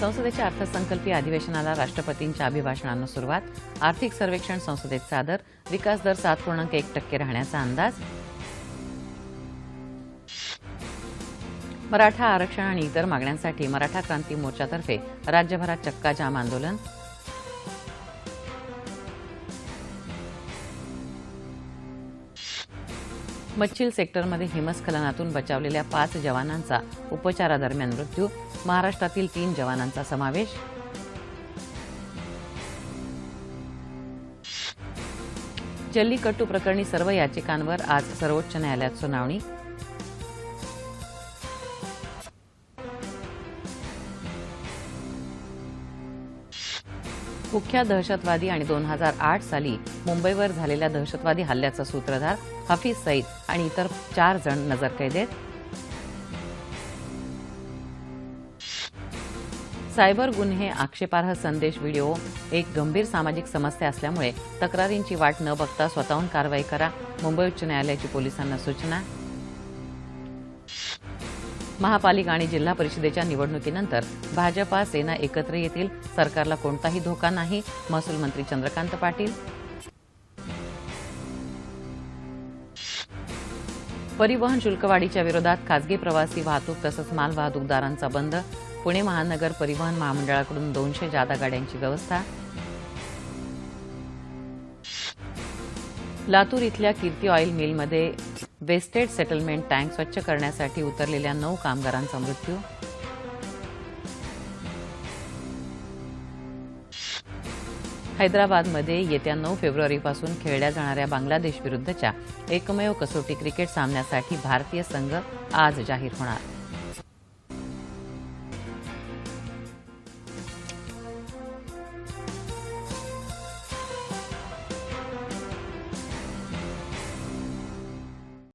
संसदेच्या अर्थसंकल्पीय अधिवेशनाला राष्ट्रपतींच्या अभिभाषणानं सुरुवात. आर्थिक सर्वेक्षण संसदेत सादर. विकास दर सात पूर्णांक एक टक्के राहण्याचा अंदाज. मराठा आरक्षण आणि इतर मागण्यांसाठी मराठा क्रांती मोर्चातर्फे राज्यभरात चक्काजाम आंदोलन. मच्छिल सेक्टरमध्ये हिमस्खलनातून बचावलेल्या पाच जवानांचा उपचारादरम्यान मृत्यू महाराष्ट्रातील तीन जवानांचा समावेश. जल्लीकट्टू प्रकरणी सर्व याचिकांवर आज सर्वोच्च न्यायालयात सुनावणी. कुख्यात दहशतवादी आणि दोन हजार आठ साली मुंबईवर झालेल्या दहशतवादी हल्ल्याचा सूत्रधार हफीज सईद आणि इतर चार जण नजरकैदेत सायबर गुन्हे आक्षेपार्ह संदेश व्हिडिओ एक गंभीर सामाजिक समस्या असल्यामुळे तक्रारींची वाट न बघता स्वतःहून कारवाई करा. मुंबई उच्च न्यायालयाची पोलिसांना सूचना. महापालिका आणि जिल्हा परिषदेच्या निवडणुकीनंतर भाजपा सेना एकत्र येतील. सरकारला कोणताही धोका नाही. महसूल मंत्री चंद्रकांत पाटील. परिवहन शुल्कवाढीच्या विरोधात खासगी प्रवासी वाहतूक तसंच माल वाहतूकदारांचा बंद. पुणे महानगर परिवहन महामंडळाकडून दोनशे जादा गाड्यांची व्यवस्था. लातूर इथल्या कीर्ती ऑइल मिलमध्ये वेस्टेड सेटलमेंट टँक स्वच्छ करण्यासाठी उतरलेल्या नऊ कामगारांचा मृत्यू. हैदराबादमध्ये येत्या नऊ फेब्रुवारीपासून खेळल्या जाणाऱ्या बांगलादेशविरुद्धच्या एकमेव कसोटी क्रिकेट सामन्यासाठी भारतीय संघ आज जाहीर होणार.